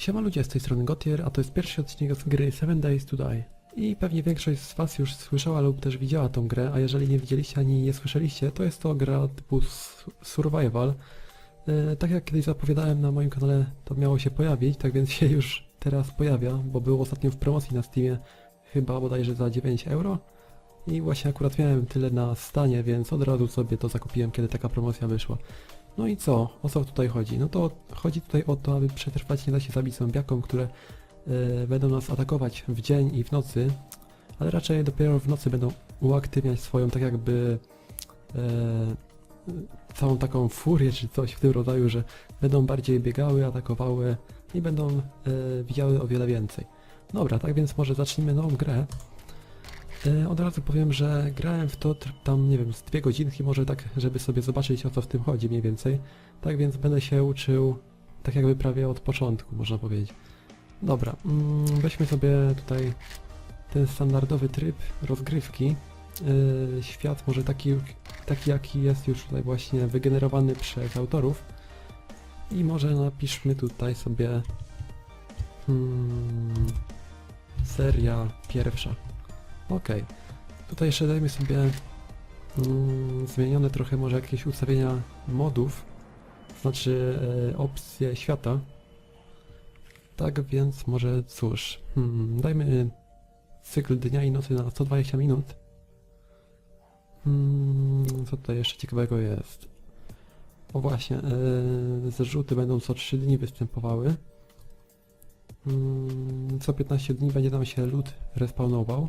Siema ludzie, z tej strony Gotier, a to jest pierwszy odcinek z gry 7 Days to Die. I pewnie większość z was już słyszała lub też widziała tą grę, a jeżeli nie widzieliście ani nie słyszeliście, to jest to gra typu survival. E, tak jak kiedyś zapowiadałem na moim kanale, to miało się pojawić, tak więc się już teraz pojawia, bo było ostatnio w promocji na Steamie, chyba bodajże za 9 euro. I właśnie akurat miałem tyle na stanie, więc od razu sobie to zakupiłem, kiedy taka promocja wyszła. No i co? O co tutaj chodzi? No to chodzi tutaj o to, aby przetrwać, nie da się zabić zombiakom, które e, będą nas atakować w dzień i w nocy, ale raczej dopiero w nocy będą uaktywniać swoją tak jakby e, całą taką furię czy coś w tym rodzaju, że będą bardziej biegały, atakowały i będą e, widziały o wiele więcej. Dobra, tak więc może zacznijmy nową grę. E, Od razu powiem, że grałem w to tam, nie wiem, z dwie godzinki może tak, żeby sobie zobaczyć o co w tym chodzi mniej więcej. Tak więc będę się uczył tak jakby prawie od początku, można powiedzieć. Dobra, mm, weźmy sobie tutaj ten standardowy tryb rozgrywki. Yy, świat może taki, taki jaki jest już tutaj właśnie wygenerowany przez autorów. I może napiszmy tutaj sobie hmm, seria pierwsza. Okej. Tutaj jeszcze dajmy sobie mm, zmienione trochę może jakieś ustawienia modów, znaczy e, opcje świata. Tak więc może cóż, hmm, dajmy cykl dnia i nocy na 120 minut. Hmm, co tutaj jeszcze ciekawego jest? O właśnie, e, zrzuty będą co 3 dni występowały. Hmm, co 15 dni będzie nam się lód respawnował.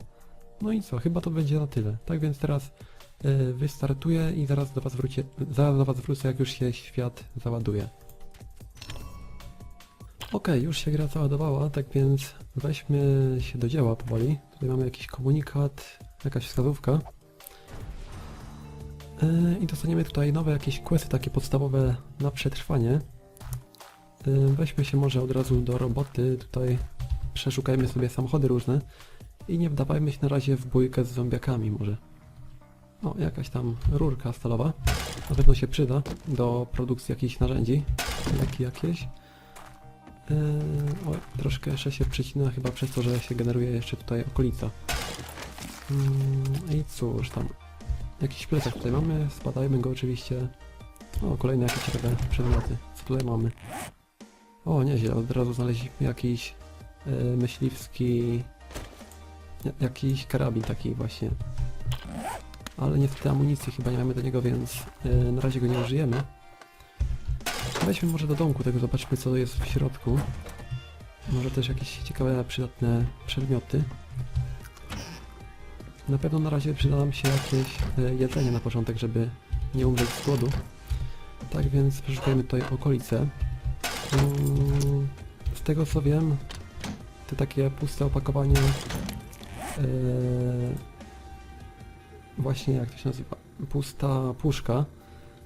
No i co, chyba to będzie na tyle. Tak więc teraz y, wystartuję i zaraz do was wrócę, zaraz do was wrócę jak już się świat załaduje. Okej, już się gra załadowała, tak więc weźmy się do dzieła powoli. Tutaj mamy jakiś komunikat, jakaś wskazówka. Y, I dostaniemy tutaj nowe jakieś questy takie podstawowe na przetrwanie. Y, Weźmy się może od razu do roboty, tutaj przeszukajmy sobie samochody różne. I nie wdawajmy się na razie w bójkę z zombiakami może. O, jakaś tam rurka stalowa. Na pewno się przyda do produkcji jakichś narzędzi. Leki jakieś. Yy, o, troszkę jeszcze się przycina chyba przez to, że się generuje jeszcze tutaj okolica. Yy, I cóż tam. Jakiś plecak tutaj mamy, spadajmy go oczywiście. O, kolejne jakieś ciekawe przedmioty. Co tutaj mamy? O, nieźle, od razu znaleźliśmy jakiś yy, myśliwski jakiś karabin taki właśnie. Ale niestety amunicji chyba nie mamy do niego, więc yy, na razie go nie użyjemy. Weźmy może do domku tego, zobaczmy co jest w środku. Może też jakieś ciekawe, przydatne przedmioty. Na pewno na razie przyda nam się jakieś yy, jedzenie na początek, żeby nie umrzeć z głodu. Tak więc przeszukajmy tutaj okolice. Mm, z tego co wiem, te takie puste opakowanie właśnie jak to się nazywa, pusta puszka.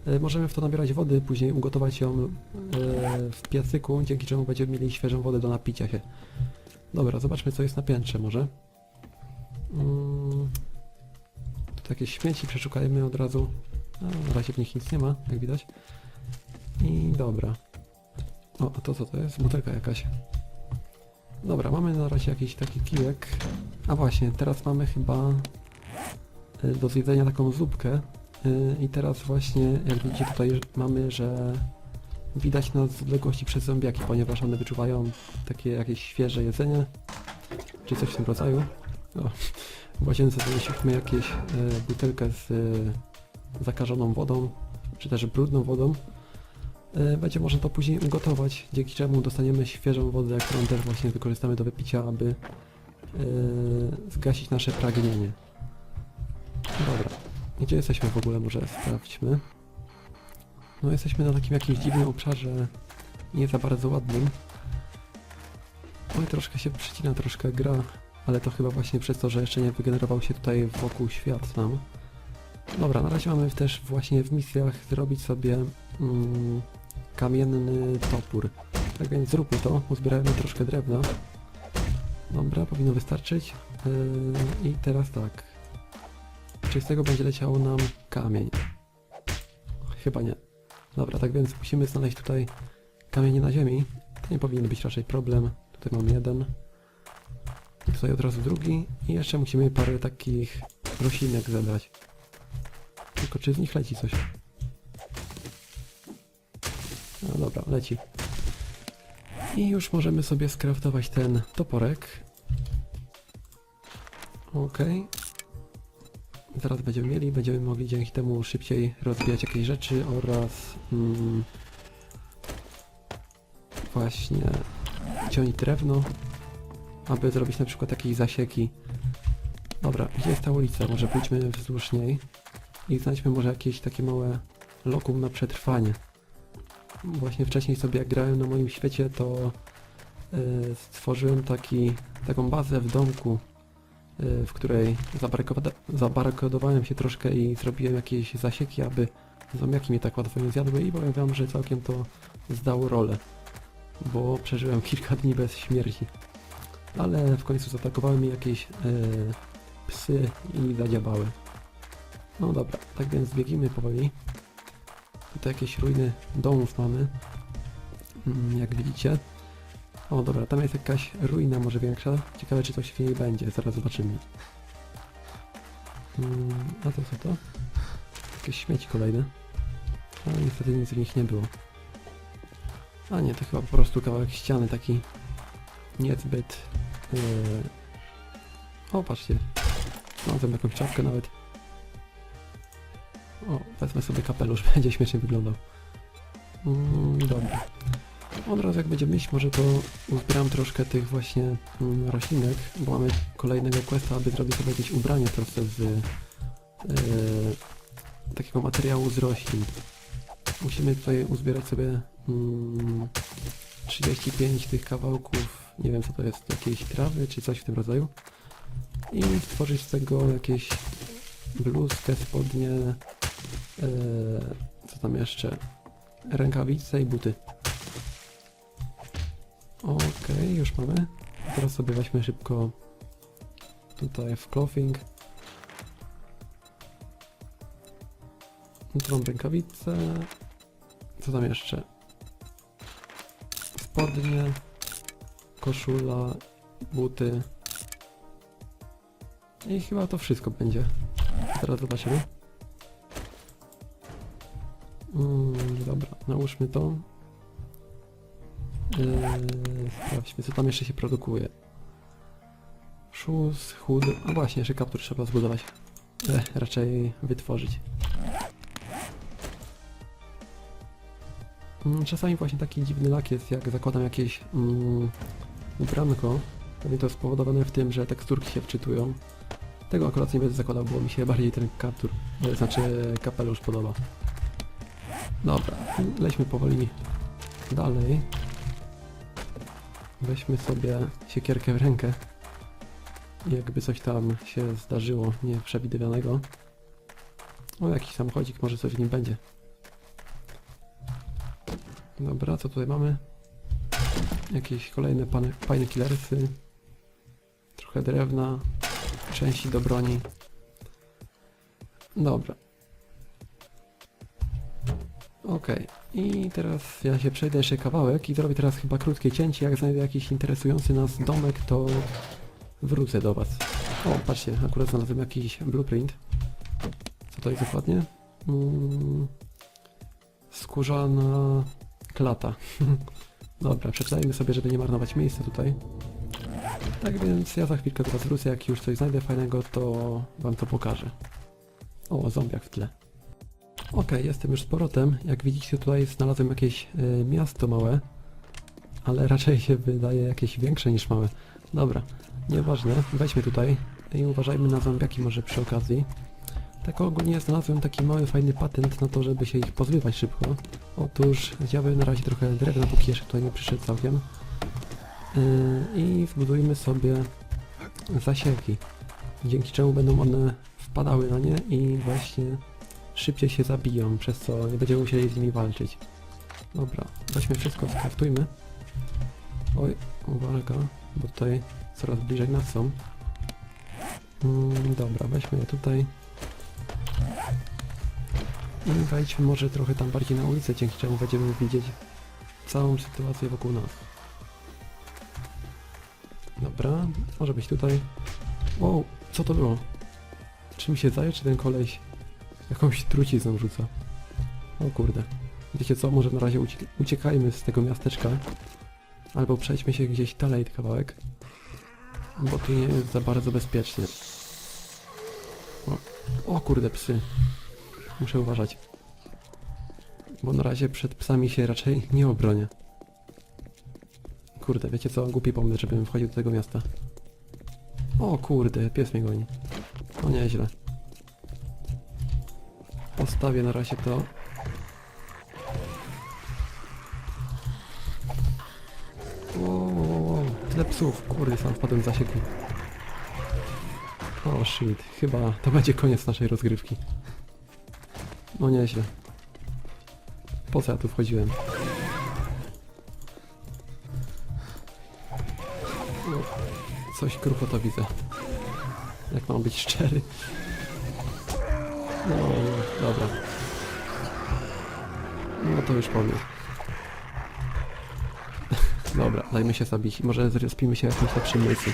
Eee, możemy w to nabierać wody, później ugotować ją eee, w piecyku, dzięki czemu będziemy mieli świeżą wodę do napicia się. Dobra, zobaczmy co jest na piętrze może. Mm, tu takie śmieci przeszukajmy od razu. A, na razie w nich nic nie ma, jak widać. I dobra. O, a to co to jest? Butelka jakaś. Dobra, mamy na razie jakiś taki kijek. A właśnie, teraz mamy chyba y, do zjedzenia taką zupkę. Y, I teraz właśnie, jak widzicie tutaj mamy, że widać nas z odległości przez zombiaki, ponieważ one wyczuwają takie jakieś świeże jedzenie, czy coś w tym rodzaju. O, w łazience znaleźliśmy jakieś y, butelkę z zakażoną wodą, czy też brudną wodą. Y, Będzie można to później ugotować, dzięki czemu dostaniemy świeżą wodę, którą też właśnie wykorzystamy do wypicia, aby yy, zgasić nasze pragnienie. Dobra. Gdzie jesteśmy w ogóle? Może sprawdźmy. No jesteśmy na takim jakimś dziwnym obszarze, nie za bardzo ładnym. Oj, troszkę się przycina, troszkę gra, ale to chyba właśnie przez to, że jeszcze nie wygenerował się tutaj wokół świat nam. Dobra, na razie mamy też właśnie w misjach zrobić sobie mm, kamienny topór. Tak więc zróbmy to, uzbierajmy troszkę drewna. Dobra, powinno wystarczyć. Yy, I teraz tak. Czy z tego będzie leciał nam kamień? Chyba nie. Dobra, tak więc musimy znaleźć tutaj kamienie na ziemi. To nie powinien być raczej problem. Tutaj mam jeden. I tutaj od razu drugi. I jeszcze musimy parę takich roślinek zebrać. Tylko czy z nich leci coś? No dobra, leci. I już możemy sobie skraftować ten toporek. Okej. Zaraz będziemy mieli, będziemy mogli dzięki temu szybciej rozwijać jakieś rzeczy oraz mm, właśnie ciąć drewno, aby zrobić na przykład jakieś zasieki. Dobra, gdzie jest ta ulica? Może pójdźmy wzdłuż niej i znajdźmy może jakieś takie małe lokum na przetrwanie. Właśnie wcześniej sobie jak grałem na moim świecie, to y, stworzyłem taki, taką bazę w domku, y, w której zabarykadowałem się troszkę i zrobiłem jakieś zasieki, aby zombiaki mnie tak łatwo nie zjadły i powiem wam, że całkiem to zdało rolę, bo przeżyłem kilka dni bez śmierci. Ale w końcu zaatakowały mi jakieś y, psy i zadziabały. No dobra, tak więc biegimy powoli. Tutaj jakieś ruiny domów mamy. Mm, Jak widzicie. O dobra, tam jest jakaś ruina może większa. Ciekawe czy coś w niej będzie, zaraz zobaczymy. Mm, A to co to? Jakieś śmieci kolejne. Ale niestety nic w nich nie było. A nie, to chyba po prostu kawałek ściany taki niezbyt... Yy... O, patrzcie. Znalazłem jakąś czapkę nawet. O, wezmę sobie kapelusz, będzie śmiesznie wyglądał. Mm, dobra. Od razu jak będziemy iść, może to uzbieram troszkę tych właśnie mm, roślinek, bo mamy kolejnego questa, aby zrobić sobie jakieś ubranie troszkę z yy, takiego materiału z roślin. Musimy tutaj uzbierać sobie mm, 35 tych kawałków, nie wiem co to jest, jakiejś trawy czy coś w tym rodzaju. I stworzyć z tego jakieś bluzkę, spodnie, co tam jeszcze? Rękawice i buty. Okej, już mamy. Teraz sobie weźmy szybko tutaj w clothing. Tu mam rękawice. Co tam jeszcze? Spodnie, koszula, buty. I chyba to wszystko będzie. Teraz zobaczymy. Mm, dobra, nałóżmy to. Yy, sprawdźmy, co tam jeszcze się produkuje. Shoes, hood... A właśnie, jeszcze kaptur trzeba zbudować. E, raczej wytworzyć. Mm, Czasami właśnie taki dziwny lak jest, jak zakładam jakieś mm, ubranko. Pewnie to spowodowane w tym, że teksturki się wczytują. Tego akurat nie będę zakładał, bo mi się bardziej ten kaptur, e, znaczy kapelusz podoba. Dobra, lećmy powoli dalej. Weźmy sobie siekierkę w rękę. Jakby coś tam się zdarzyło nieprzewidywanego. O, jakiś samochodzik, może coś w nim będzie. Dobra, co tutaj mamy? Jakieś kolejne pany, fajne killersy. Trochę drewna. Części do broni. Dobra. Okej, i teraz ja się przejdę jeszcze kawałek i zrobię teraz chyba krótkie cięcie. Jak znajdę jakiś interesujący nas domek, to wrócę do Was. O, patrzcie, akurat znalazłem jakiś blueprint. Co to jest dokładnie? Mm, skórzana klata. Dobra, przeczytajmy sobie, żeby nie marnować miejsca tutaj. Tak więc ja za chwilkę do Was wrócę, jak już coś znajdę fajnego, to Wam to pokażę. O, zombiak w tle. Okej, jestem już z powrotem. Jak widzicie tutaj znalazłem jakieś y, miasto małe, ale raczej się wydaje jakieś większe niż małe. Dobra, nieważne, weźmy tutaj i uważajmy na zombiaki może przy okazji. Tak ogólnie znalazłem taki mały fajny patent na to, żeby się ich pozbywać szybko. Otóż zjadłem na razie trochę drewna, póki jeszcze tutaj nie przyszedł całkiem. Yy, I zbudujmy sobie zasieki, dzięki czemu będą one wpadały na nie i właśnie szybciej się zabiją, przez co nie będziemy musieli z nimi walczyć. Dobra, weźmy wszystko, skraftujmy. Oj, uwaga, bo tutaj coraz bliżej nas są. Mm, dobra, weźmy je tutaj. I wejdźmy może trochę tam bardziej na ulicę, dzięki czemu będziemy widzieć całą sytuację wokół nas. Dobra, może być tutaj. Wow, co to było? Czy mi się zdaje, czy ten koleś jakąś trucizną rzuca? O kurde. Wiecie co, może na razie uciek uciekajmy z tego miasteczka. Albo przejdźmy się gdzieś dalej kawałek. Bo tu nie jest za bardzo bezpiecznie. O, o kurde, psy. Muszę uważać. Bo na razie przed psami się raczej nie obronię. Kurde, wiecie co? Głupi pomysł, żebym wchodził do tego miasta. O kurde, pies mnie goni. O nieźle. Postawię na razie to. Wow. Tyle psów, kurde, sam wpadłem w zasięgu. O shit, chyba to będzie koniec naszej rozgrywki. No nieźle. Po co ja tu wchodziłem? No, coś krucho to widzę. Jak mam być szczery. No, dobra. No to już powiem. Dobra, dajmy się zabić. Może zrespimy się w jakimś lepszym miejscu.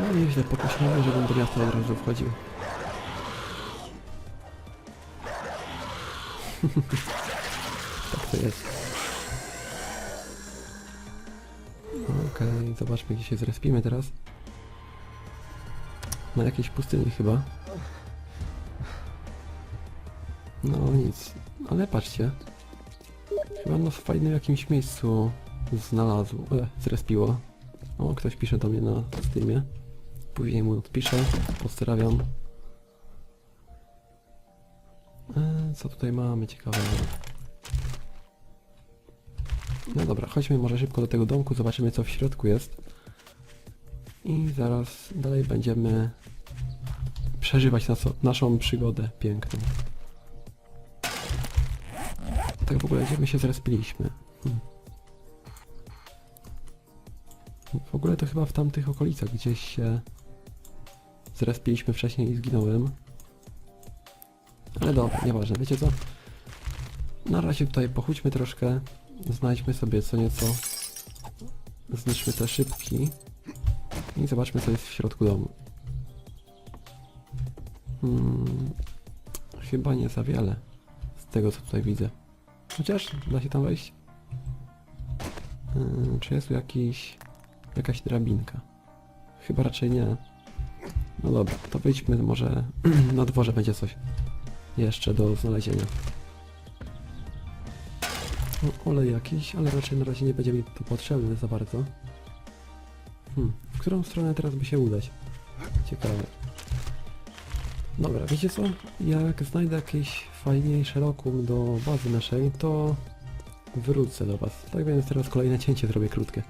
No nieźle, pokusimy, żebym do miasta od razu wchodził. tak to jest. Okej, zobaczmy gdzie się zrespimy teraz. Na jakiejś pustyni chyba. Nic, ale patrzcie. Chyba nas w fajnym jakimś miejscu znalazł, e, zrespiło. O, ktoś pisze do mnie na Steamie. Później mu odpiszę, pozdrawiam. E, co tutaj mamy ciekawego? No dobra, chodźmy może szybko do tego domku, zobaczymy co w środku jest. I zaraz dalej będziemy przeżywać naso- naszą przygodę piękną. W ogóle gdzie my się zrespiliśmy? Hmm. W ogóle to chyba w tamtych okolicach gdzieś się zrespiliśmy wcześniej i zginąłem. Ale dobra, nieważne, wiecie co? Na razie tutaj pochódźmy troszkę, znajdźmy sobie co nieco, zniszczmy te szybki i zobaczmy co jest w środku domu. Hmm, chyba nie za wiele z tego co tutaj widzę. Chociaż da się tam wejść. Yy, czy jest tu jakiś, jakaś drabinka? Chyba raczej nie. No dobra, to wyjdźmy, może na dworze będzie coś jeszcze do znalezienia. No, olej jakiś, ale raczej na razie nie będzie mi to potrzebne za bardzo. Hmm, w którą stronę teraz by się udać? Ciekawe. Dobra, wiecie co? Jak znajdę jakieś fajniejsze lokum do bazy naszej, to wrócę do was. Tak więc teraz kolejne cięcie zrobię krótkie.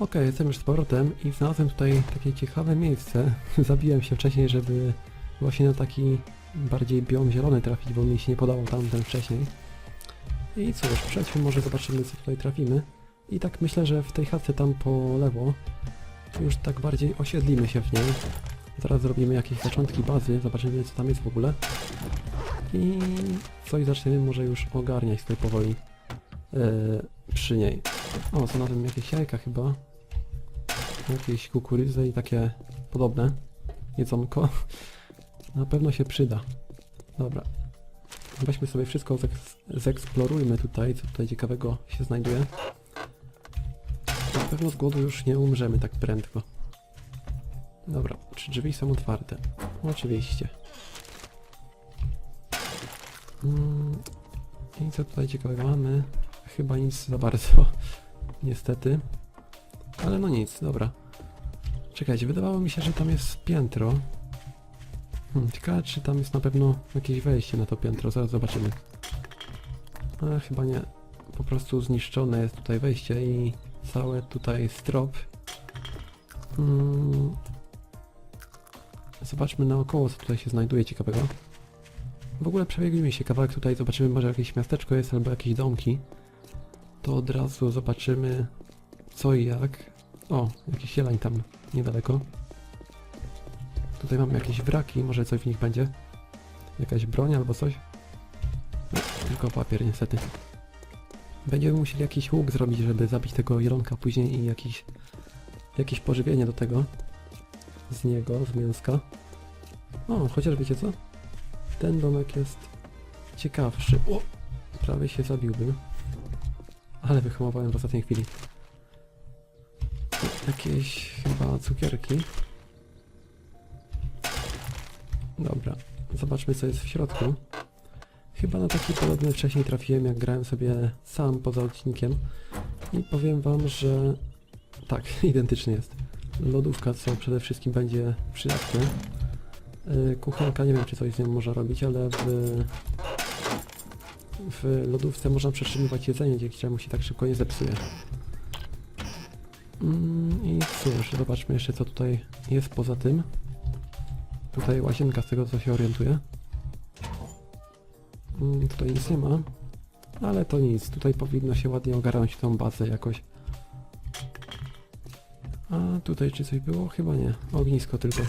Okej, jestem już z powrotem i znalazłem tutaj takie ciekawe miejsce. Zabiłem się wcześniej, żeby właśnie na taki bardziej biom zielony trafić, bo mi się nie podało tamten wcześniej. I cóż, przejdźmy, może zobaczymy co tutaj trafimy. I tak myślę, że w tej chatce tam po lewo już tak bardziej osiedlimy się w niej. Zaraz zrobimy jakieś zaczątki bazy, zobaczymy co tam jest w ogóle. I coś zaczniemy może już ogarniać tutaj powoli e, przy niej. O, znalazłem jakieś jajka chyba. Jakieś kukurydzy i takie podobne. Jedzonko. Na pewno się przyda. Dobra. Weźmy sobie wszystko, zeks zeksplorujmy tutaj, co tutaj ciekawego się znajduje. Na pewno z głodu już nie umrzemy tak prędko. Dobra, czy drzwi są otwarte? Oczywiście. Mm, I co tutaj ciekawego mamy? Chyba nic za bardzo, niestety. Ale no nic, dobra. Czekajcie, wydawało mi się, że tam jest piętro. Hmm, ciekawe, czy tam jest na pewno jakieś wejście na to piętro, zaraz zobaczymy. Ale chyba nie. Po prostu zniszczone jest tutaj wejście i całe tutaj strop. Hmm. Zobaczmy naokoło, co tutaj się znajduje ciekawego. W ogóle przebiegnijmy się kawałek tutaj, zobaczymy może jakieś miasteczko jest albo jakieś domki. To od razu zobaczymy co i jak. O, jakiś jeleń tam niedaleko. Tutaj mamy jakieś wraki, może coś w nich będzie. Jakaś broń albo coś. Tylko papier niestety. Będziemy musieli jakiś łuk zrobić, żeby zabić tego jelonka później i jakiś jakieś pożywienie do tego. Z niego, z mięska. O, chociaż wiecie co? Ten domek jest ciekawszy. O! Prawie się zabiłbym. Ale wyhamowałem w ostatniej chwili. Jakieś chyba cukierki. Dobra, zobaczmy co jest w środku. Chyba na taki podobny wcześniej trafiłem, jak grałem sobie sam poza odcinkiem. I powiem wam, że tak, identyczny jest. Lodówka, co przede wszystkim będzie przydatne. Yy, kuchenka, nie wiem czy coś z nią można robić, ale w, w lodówce można przetrzymywać jedzenie, dzięki czemu się tak szybko nie zepsuje. Mm, I cóż, zobaczmy jeszcze co tutaj jest poza tym. Tutaj łazienka z tego co się orientuję. Mm, tutaj nic nie ma. Ale to nic, tutaj powinno się ładnie ogarnąć tą bazę jakoś. A tutaj czy coś było? Chyba nie. Ognisko tylko.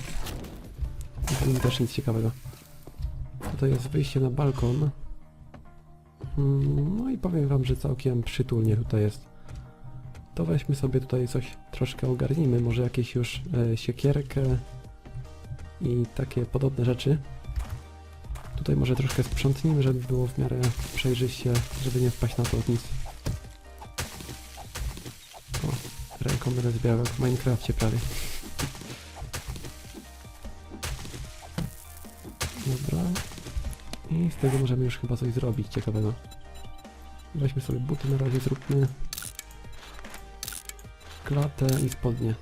Tu też nic ciekawego. Tutaj jest wyjście na balkon. Mm, No i powiem wam, że całkiem przytulnie tutaj jest. To weźmy sobie tutaj coś troszkę ogarnijmy, może jakieś już e, siekierkę i takie podobne rzeczy. Tutaj może troszkę sprzątnijmy, żeby było w miarę przejrzyście, żeby nie wpaść na to nic. Ręką będę w Minecrafcie prawie. Dobra. I z tego możemy już chyba coś zrobić ciekawego. Weźmy sobie buty na razie, zróbmy. Klatę i spodnie.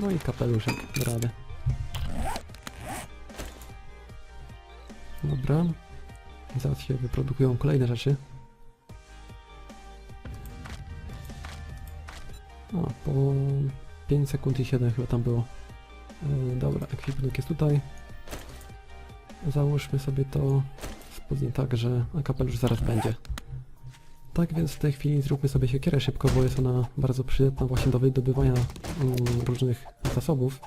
No i kapeluszek, radę. Dobra. Zaraz się wyprodukują kolejne rzeczy. Po 5 sekund i 7 chyba tam było. Yy, dobra, ekwipunek jest tutaj. Załóżmy sobie to spodnie tak, że a kapelusz zaraz będzie. Tak więc w tej chwili zróbmy sobie siekierę szybko, bo jest ona bardzo przydatna właśnie do wydobywania mm, różnych zasobów.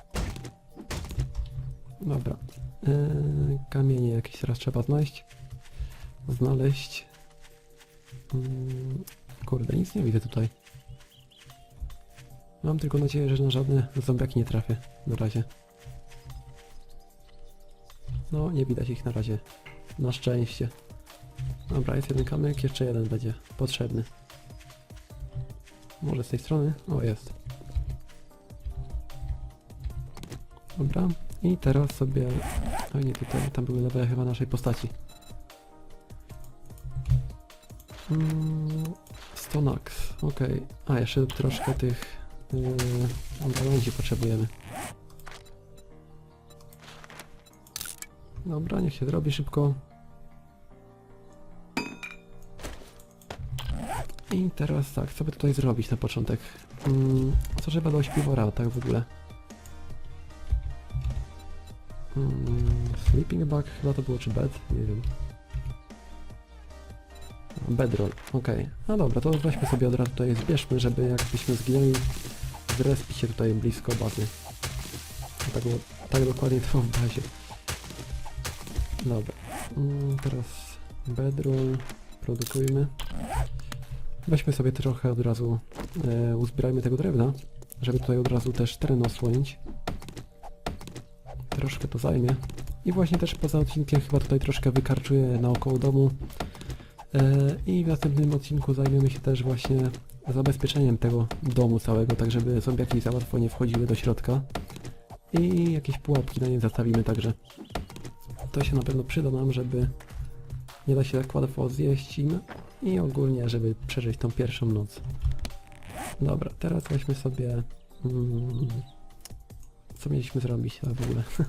Dobra. Eee, kamienie jakieś teraz trzeba znaleźć. Znaleźć. Mm, kurde, nic nie widzę tutaj. Mam tylko nadzieję, że na żadne zombiaki nie trafię na razie. No, nie widać ich na razie. Na szczęście. Dobra, jest jeden kamyk, jeszcze jeden będzie potrzebny. Może z tej strony? O, jest. Dobra, i teraz sobie... Oj nie, tutaj, tam były lewe chyba naszej postaci. Mm, Stonax, okej. A, jeszcze troszkę tych... Yy, gałęzi potrzebujemy. Dobra, niech się zrobi szybko. I teraz tak, co by tutaj zrobić na początek? Mm, co trzeba do śpiwora, tak w ogóle? Mm, sleeping bag chyba to było, czy bed? Nie wiem. Bedroll, okej. No dobra, to weźmy sobie od razu tutaj, zbierzmy, żeby jakbyśmy zginęli, zrespić się tutaj blisko bazy. Tak, tak dokładnie to w bazie. Dobra. Mm, teraz bedroll, produkujmy. Weźmy sobie trochę od razu, e, uzbierajmy tego drewna, żeby tutaj od razu też teren osłonić. Troszkę to zajmie. I właśnie też poza odcinkiem chyba tutaj troszkę wykarczuję naokoło domu. E, I w następnym odcinku zajmiemy się też właśnie zabezpieczeniem tego domu całego, tak żeby zombiaki za łatwo nie wchodziły do środka. I jakieś pułapki na nie zastawimy także. To się na pewno przyda nam, żeby nie da się tak łatwo zjeść im i ogólnie, żeby przeżyć tą pierwszą noc. Dobra, teraz weźmy sobie... Mm, co mieliśmy zrobić w ogóle?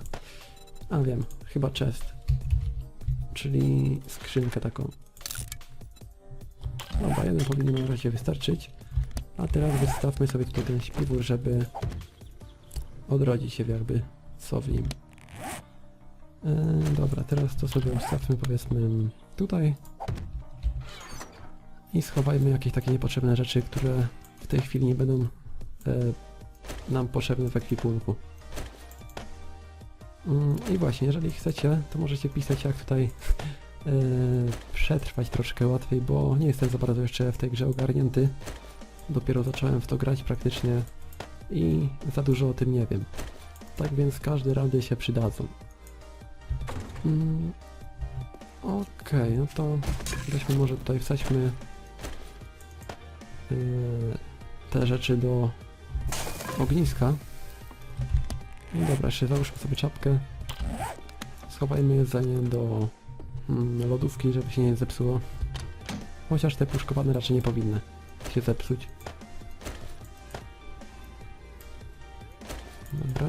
A wiem, chyba chest. Czyli skrzynkę taką. Dobra, jeden powinien na razie wystarczyć. A teraz wystawmy sobie tutaj ten śpiwór, żeby odrodzić się jakby co w nim. E, dobra, teraz to sobie ustawmy powiedzmy tutaj. I schowajmy jakieś takie niepotrzebne rzeczy, które w tej chwili nie będą e, nam potrzebne w ekwipunku. Mm, I właśnie, jeżeli chcecie, to możecie pisać jak tutaj e, przetrwać troszkę łatwiej, bo nie jestem za bardzo jeszcze w tej grze ogarnięty. Dopiero zacząłem w to grać praktycznie i za dużo o tym nie wiem. Tak więc każde rady się przydadzą. Mm, Okej, no to weźmy może tutaj wsadźmy yy, te rzeczy do ogniska. I dobra, jeszcze załóżmy sobie czapkę. Schowajmy jedzenie do mm, lodówki, żeby się nie zepsuło. Chociaż te puszkowane raczej nie powinny się zepsuć. Dobra.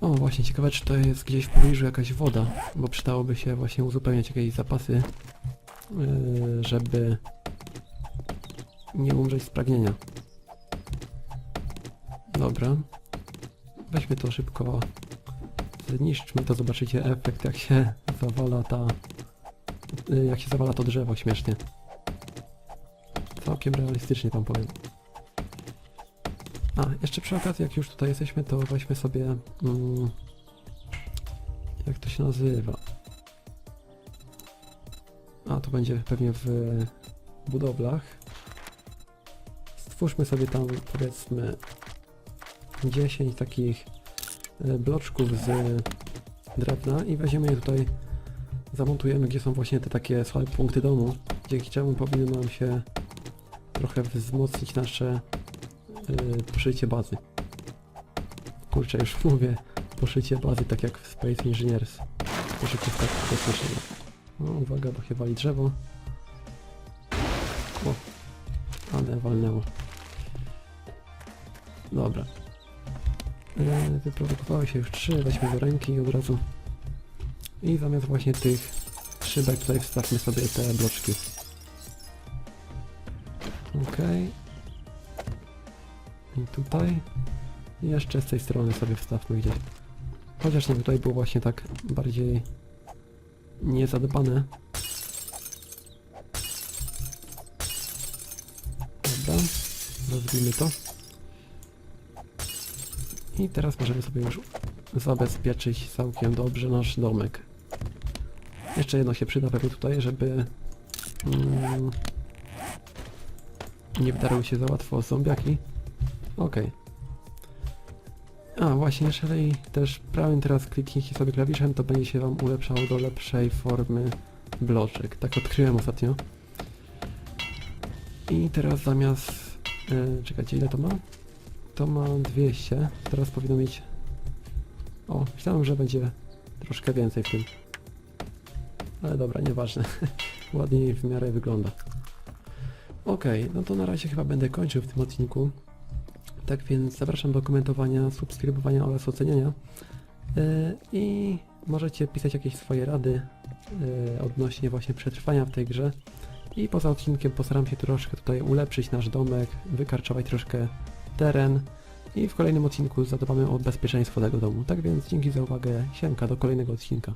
O, właśnie ciekawe, czy to jest gdzieś w pobliżu jakaś woda, bo przydałoby się właśnie uzupełniać jakieś zapasy, yy, żeby nie umrzeć z pragnienia. Dobra. Weźmy to szybko, zniszczmy to, zobaczycie efekt, jak się zawala ta... yy, jak się zawala to drzewo śmiesznie. Całkiem realistycznie tam powiem. A, jeszcze przy okazji, jak już tutaj jesteśmy, to weźmy sobie... Mm, jak to się nazywa? A, to będzie pewnie w budowlach. Stwórzmy sobie tam, powiedzmy, 10 takich bloczków z drewna i weźmiemy je tutaj, zamontujemy, gdzie są właśnie te takie słabe punkty domu, dzięki czemu powinno nam się trochę wzmocnić nasze yy, poszycie bazy. Kurczę, już mówię poszycie bazy, tak jak w Space Engineers. Poszycie statku kosmicznego. No, uwaga, bo się wali drzewo. O, ale walnęło. Dobra. Yy, wyprodukowały się już trzy, weźmy do ręki od razu. I zamiast właśnie tych szybek tutaj wstawmy sobie te bloczki. Okej. I tutaj. I jeszcze z tej strony sobie wstawmy gdzieś. Chociaż no tutaj było właśnie tak bardziej niezadbane. Dobra, rozbijmy to. I teraz możemy sobie już zabezpieczyć całkiem dobrze nasz domek. Jeszcze jedno się przyda pewnie tutaj, żeby mm, nie wdarły się za łatwo zombiaki. Okej. A właśnie, jeżeli też prawym teraz kliknijcie sobie klawiszem, to będzie się Wam ulepszało do lepszej formy bloczek. Tak odkryłem ostatnio. I teraz zamiast... Yy, czekajcie, ile to ma? To ma 200. Teraz powinno mieć... O, myślałem, że będzie troszkę więcej w tym. Ale dobra, nieważne. Ładniej w miarę wygląda. Okej, no to na razie chyba będę kończył w tym odcinku. Tak więc zapraszam do komentowania, subskrybowania oraz oceniania. Yy, I możecie pisać jakieś swoje rady yy, odnośnie właśnie przetrwania w tej grze. I poza odcinkiem postaram się troszkę tutaj ulepszyć nasz domek, wykarczować troszkę teren. I w kolejnym odcinku zadbamy o bezpieczeństwo tego domu. Tak więc dzięki za uwagę, siemka, do kolejnego odcinka.